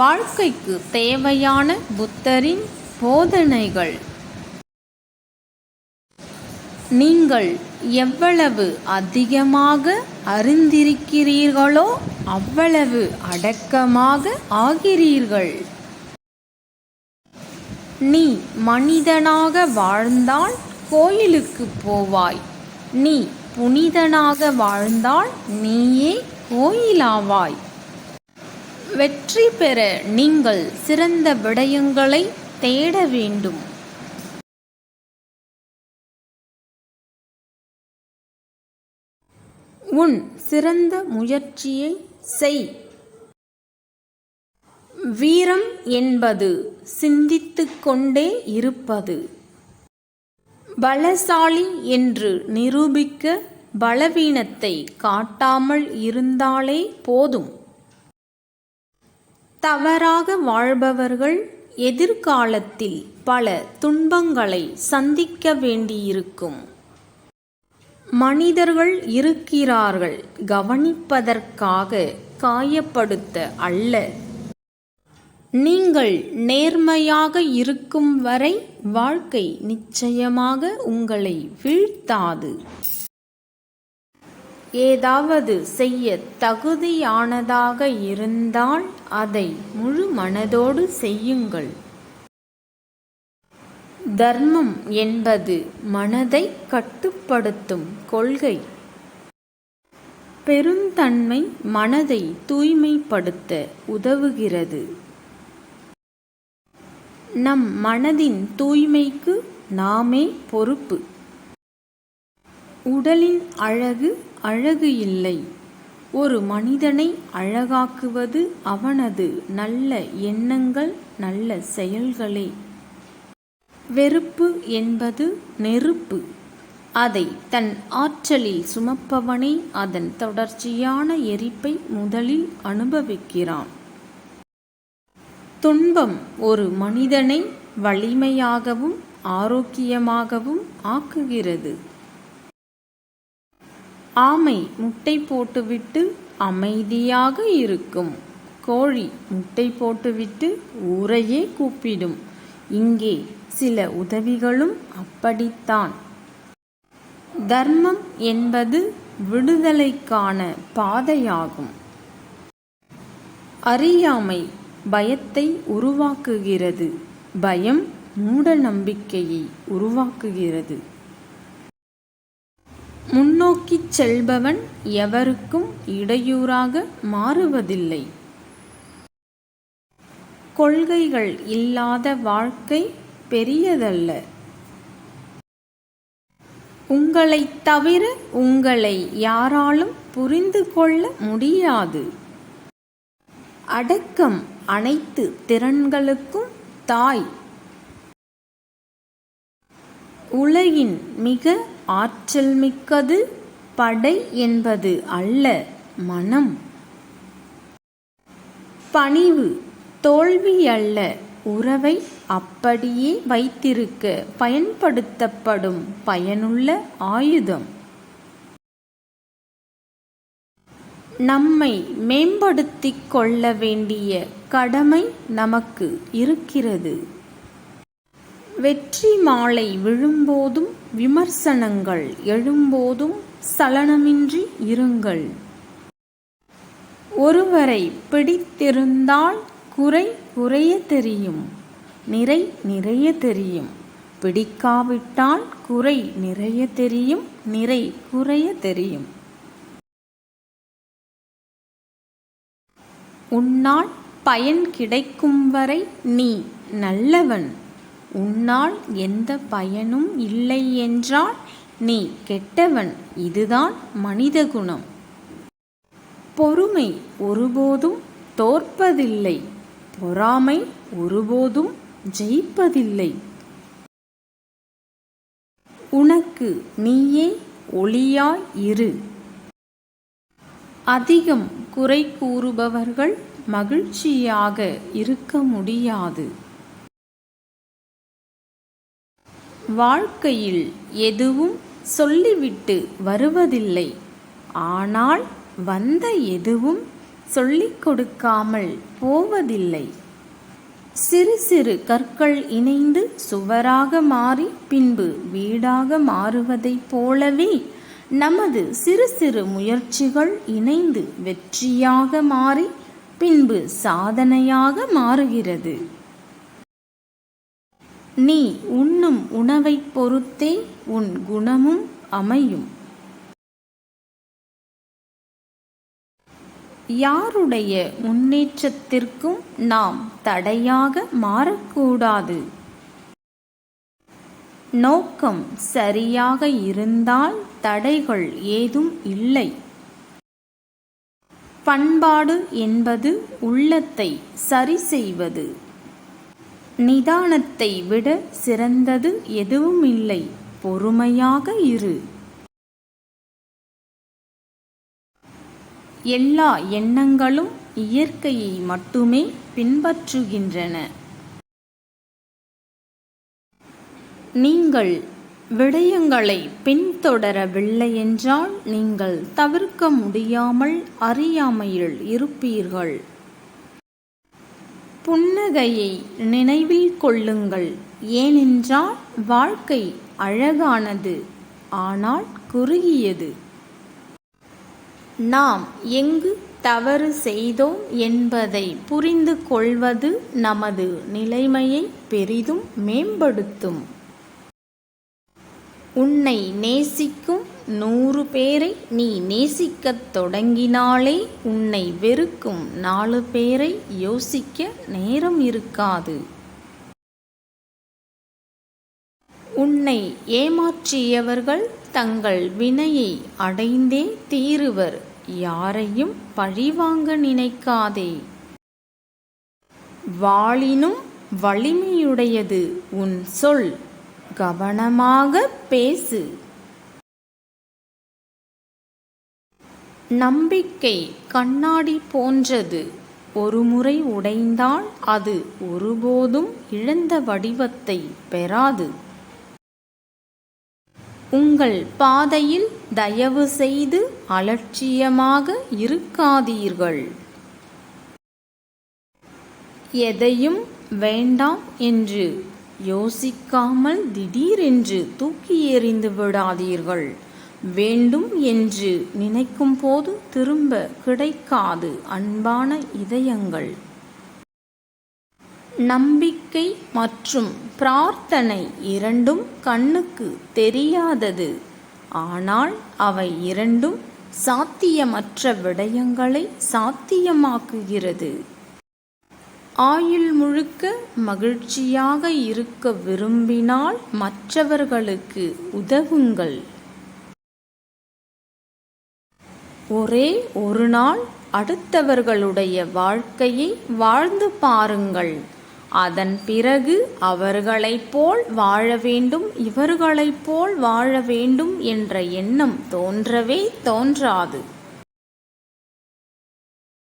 வாழ்க்கைக்கு தேவையான புத்தரின் போதனைகள். நீங்கள் எவ்வளவு அதிகமாக அறிந்திருக்கிறீர்களோ அவ்வளவு அடக்கமாக ஆகிறீர்கள். நீ மனிதனாக வாழ்ந்தால் கோயிலுக்கு போவாய். நீ புனிதனாக வாழ்ந்தால் நீயே கோயிலாவாய். வெற்றி பெற நீங்கள் சிறந்த விடயங்களை தேட வேண்டும். உன் சிறந்த முயற்சியை செய். வீரம் என்பது சிந்தித்துக் கொண்டே இருப்பது. பலசாலி என்று நிரூபிக்க பலவீனத்தை காட்டாமல் இருந்தாலே போதும். தவறாக வாழ்பவர்கள் எதிர்காலத்தில் பல துன்பங்களை சந்திக்க வேண்டியிருக்கும். மனிதர்கள் இருக்கிறார்கள் கவனிப்பதற்காக காயப்படுத்த அல்ல. நீங்கள் நேர்மையாக இருக்கும் வரை வாழ்க்கை நிச்சயமாக உங்களை வீழ்த்தாது. ஏதாவது செய்ய தகுதியானதாக இருந்தால் அதை முழு மனதோடு செய்யுங்கள். தர்மம் என்பது மனதை கட்டுப்படுத்தும் கொள்கை. பெருந்தன்மை மனதை தூய்மைப்படுத்த உதவுகிறது. நம் மனதின் தூய்மைக்கு நாமே பொறுப்பு. உடலின் அழகு அழகு இல்லை. ஒரு மனிதனை அழகாக்குவது அவனது நல்ல எண்ணங்கள் நல்ல செயல்களே. வெறுப்பு என்பது நெருப்பு. அதை தன் ஆற்றலில் சுமப்பவனே அதன் தொடர்ச்சியான எரிப்பை முதலில் அனுபவிக்கிறான். துன்பம் ஒரு மனிதனை வலிமையாகவும் ஆரோக்கியமாகவும் ஆக்குகிறது. ஆமை முட்டை போட்டுவிட்டு அமைதியாக இருக்கும். கோழி முட்டை போட்டுவிட்டு ஊரையே கூப்பிடும். இங்கே சில உதவிகளும் அப்படித்தான். தர்மம் என்பது விடுதலைக்கான பாதையாகும். அறியாமை பயத்தை உருவாக்குகிறது. பயம் மூட நம்பிக்கையை உருவாக்குகிறது. முன்னோக்கிச் செல்பவன் எவருக்கும் இடையூறாக மாறுவதில்லை. கொள்கைகள் இல்லாத வாழ்க்கை பெரியதல்ல. உங்களைத் தவிர உங்களை யாராலும் புரிந்து கொள்ள முடியாது. அடக்கம் அனைத்து திறன்களுக்கும் தாய். உலகின் மிக ஆற்றல் மிக்கது படை என்பது அல்ல மனம். பணிவு தோல்வி அல்ல உறவை அப்படியே வைத்திருக்க பயன்படுத்தப்படும் பயனுள்ள ஆயுதம். நம்மை மேம்படுத்திக் கொள்ள வேண்டிய கடமை நமக்கு இருக்கிறது. வெற்றி மாலை விழும்போதும் விமர்சனங்கள் எழும்போதும் சலனமின்றி இருங்கள். ஒருவரை பிடித்திருந்தால் குறை குறைய தெரியும் நிறை நிறைய தெரியும். பிடிக்காவிட்டால் குறை நிறைய தெரியும் நிறை குறைய தெரியும். உன்னால் பயன் கிடைக்கும் வரை நீ நல்லவன். உன்னால் எந்த பயனும் இல்லை என்றால் நீ கெட்டவன். இதுதான் மனித குணம். பொறுமை ஒருபோதும் தோற்பதில்லை. பொறாமை ஒருபோதும் ஜெயிப்பதில்லை. உனக்கு நீயே ஒளியாய் இரு. அதிகம் குறை கூறுபவர்கள் மகிழ்ச்சியாக இருக்க முடியாது. வாழ்க்கையில் எதுவும் சொல்லிவிட்டு வருவதில்லை. ஆனால் வந்த எதுவும் சொல்லிக் கொடுக்காமல் போவதில்லை. சிறு சிறு கற்கள் இணைந்து சுவராக மாறி பின்பு வீடாக மாறுவதைப் போலவே நமது சிறு சிறு முயற்சிகள் இணைந்து வெற்றியாக மாறி பின்பு சாதனையாக மாறுகிறது. நீ உண்ணும் உணவைப் பொறுத்தே உன் குணமும் அமையும். யாருடைய முன்னேற்றத்திற்கும் நாம் தடையாக மாறக்கூடாது. நோக்கம் சரியாக இருந்தால் தடைகள் ஏதும் இல்லை. பண்பாடு என்பது உள்ளத்தை சரி செய்வது. நிதானத்தை விட சிறந்தது எதுவும் இல்லை பொறுமையாக இரு. எல்லா எண்ணங்களும் இயற்கையை மட்டுமே பின்பற்றுகின்றன. நீங்கள் விடயங்களை பின்தொடரவில்லை என்றால் நீங்கள் தவிர்க்க முடியாமல் அறியாமையில் இருப்பீர்கள். புன்னகையை நினைவில் கொள்ளுங்கள். ஏனென்றால் வாழ்க்கை அழகானது ஆனால் குறுகியது. நாம் எங்கு தவறு செய்தோம் என்பதை புரிந்து கொள்வது நமது நிலைமையை பெரிதும் மேம்படுத்தும். உன்னை நேசிக்கும் நூறு பேரை நீ நேசிக்கத் தொடங்கினாலே உன்னை வெறுக்கும் நாலு பேரை யோசிக்க நேரம் இருக்காது. உன்னை ஏமாற்றியவர்கள் தங்கள் வினையை அடைந்தே தீருவர் யாரையும் பழிவாங்க நினைக்காதே. வாளினும் வலிமையுடையது உன் சொல். கவனமாக பேசு. நம்பிக்கை கண்ணாடி போன்றது. ஒருமுறை உடைந்தால் அது ஒருபோதும் இழந்த வடிவத்தை பெறாது. உங்கள் பாதையில் தயவு செய்து அலட்சியமாக இருக்காதீர்கள். எதையும் வேண்டாம் என்று யோசிக்காமல் திடீரென்று தூக்கி எறிந்து விடாதீர்கள். வேண்டும் என்று நினைக்கும் போது திரும்ப கிடைக்காது அன்பான இதயங்கள். நம்பிக்கை மற்றும் பிரார்த்தனை இரண்டும் கண்ணுக்கு தெரியாதது. ஆனால் அவை இரண்டும் சாத்தியமற்ற விடயங்களை சாத்தியமாக்குகிறது. ஆயுள் முழுக்க மகிழ்ச்சியாக இருக்க விரும்பினால் மற்றவர்களுக்கு உதவுங்கள். ஒரே ஒரு நாள் அடுத்தவர்களுடைய வாழ்க்கையை வாழ்ந்து பாருங்கள். அதன் பிறகு அவர்களைப் போல் வாழ வேண்டும் இவர்களைப் போல் வாழ வேண்டும் என்ற எண்ணம் தோன்றவே தோன்றாது.